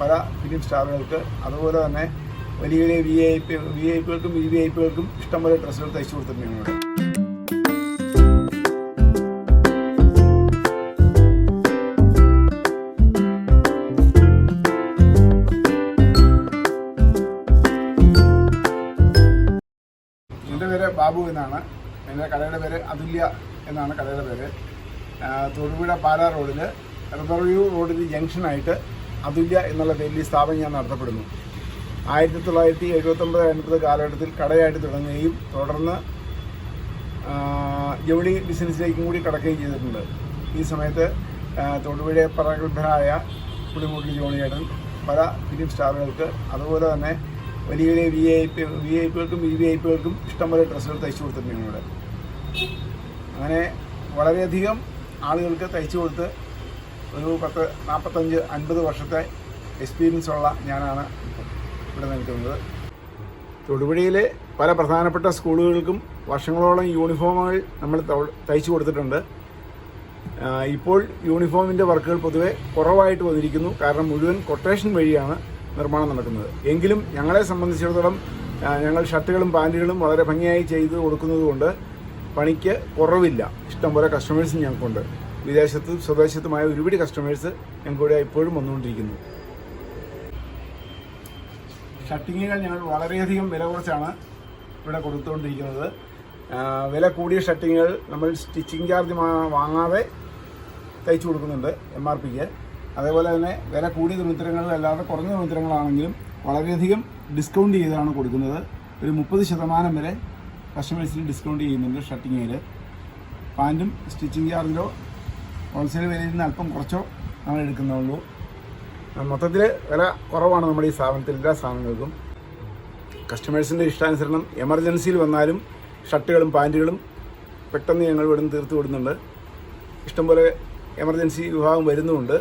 പല ഫിലിം സ്റ്റാറുകൾക്ക് അതുപോലെ തന്നെ വലിയ വലിയ V I P V I പികൾക്കും V V I പികൾക്കും ഇഷ്ടംപോലെ ഡ്രസ്സുകൾ തയ്ച്ചു കൊടുത്തിട്ടുണ്ട് എന്റെ പേര് ബാബു എന്നാണ്. എന്റെ കടയുടെ പേര് അതുല്യ എന്നാണ് കടയുടെ പേര്. തൊടുപുഴ പാലാ റോഡിൽ റിവർവ്യൂ റോഡിൽ ജംഗ്ഷനായിട്ട് അതുല്യ എന്നുള്ള പേരിൽ സ്ഥാപനം ഞാൻ നടത്തപ്പെടുന്നു. ആയിരത്തി തൊള്ളായിരത്തി എഴുപത്തൊമ്പത് എൺപത് കാലഘട്ടത്തിൽ കടയായിട്ട് തുടങ്ങുകയും തുടർന്ന് ജൗളി ബിസിനസ്സിലേക്കും കൂടി കടക്കുകയും ചെയ്തിട്ടുണ്ട്. ഈ സമയത്ത് തൊടുപുഴ പ്രഗത്ഭരായ പുളിമൂട്ടിൽ ജോണിയേട്ടൻ പല ഫിലിം സ്റ്റാറുകൾക്ക് അതുപോലെ തന്നെ വലിയ വലിയ V I P V I പികൾക്കും V V I പികൾക്കും ഇഷ്ടംപോലെ ഡ്രസ്സുകൾ തയ്ച്ചു കൊടുത്തിട്ടുണ്ട് ഞങ്ങളുടെ. അങ്ങനെ വളരെയധികം ആളുകൾക്ക് തയ്ച്ചു കൊടുത്ത് ഒരു പത്ത് നാൽപ്പത്തഞ്ച് അൻപത് വർഷത്തെ എക്സ്പീരിയൻസ് ഉള്ള ഞാനാണ് ഇവിടെ നിൽക്കുന്നത്. തൊടുപുഴയിലെ പല പ്രധാനപ്പെട്ട സ്കൂളുകൾക്കും വർഷങ്ങളോളം യൂണിഫോമുകൾ നമ്മൾ തയ്ച്ചു കൊടുത്തിട്ടുണ്ട്. ഇപ്പോൾ യൂണിഫോമിന്റെ വർക്കുകൾ പൊതുവെ കുറവായിട്ട് വന്നിരിക്കുന്നു. കാരണം മുഴുവൻ കൊട്ടേഷൻ വഴിയാണ് നിർമ്മാണം നടക്കുന്നത്. എങ്കിലും ഞങ്ങളെ സംബന്ധിച്ചിടത്തോളം ഞങ്ങൾ ഷർട്ടുകളും പാന്റുകളും വളരെ ഭംഗിയായി ചെയ്ത് കൊടുക്കുന്നതുകൊണ്ട് പണിക്ക് കുറവില്ല. ഇഷ്ടംപോലെ കസ്റ്റമേഴ്സും ഞങ്ങൾക്കുണ്ട്. വിദേശത്തും സ്വദേശത്തുമായ ഒരുപിടി കസ്റ്റമേഴ്സ് ഞങ്ങൾക്കിവിടെ ഇപ്പോഴും വന്നുകൊണ്ടിരിക്കുന്നു. ഷട്ടിങ്ങുകൾ ഞങ്ങൾ വളരെയധികം വില കുറച്ചാണ് ഇവിടെ കൊടുത്തുകൊണ്ടിരിക്കുന്നത്. വില കൂടിയ ഷട്ടിങ്ങുകൾ നമ്മൾ സ്റ്റിച്ചിങ് ചാർജ് വാങ്ങാതെ തയ്ച്ചു കൊടുക്കുന്നുണ്ട് എം ആർ പിക്ക് അതേപോലെ തന്നെ വില കൂടിയ തുണിത്തരങ്ങൾ അല്ലാതെ കുറഞ്ഞ തുണിത്തരങ്ങളാണെങ്കിലും വളരെയധികം ഡിസ്കൗണ്ട് ചെയ്താണ് കൊടുക്കുന്നത്. ഒരു മുപ്പത് ശതമാനം വരെ കസ്റ്റമേഴ്സിന് ഡിസ്കൗണ്ട് ചെയ്യുന്നുണ്ട് ഷട്ടിങ്ങിൽ പാന്റും സ്റ്റിച്ചിങ് ചാർജിലോ ഹോൾസെയിൽ വിലയിൽ നിന്ന് അല്പം കുറച്ചോ നമ്മൾ എടുക്കുന്നുള്ളൂ മൊത്തത്തിൽ വില കുറവാണ് നമ്മുടെ ഈ സ്ഥാപനത്തിൽ എല്ലാ സാധനങ്ങൾക്കും. കസ്റ്റമേഴ്സിന്റെ ഇഷ്ടാനുസരണം എമർജൻസിയിൽ വന്നാലും ഷർട്ടുകളും പാന്റുകളും പെട്ടെന്ന് ഞങ്ങൾ ഇവിടെ നിന്ന് തീർത്ത് വിടുന്നുണ്ട്. ഇഷ്ടംപോലെ എമർജൻസി വിഭാഗം വരുന്നുമുണ്ട്.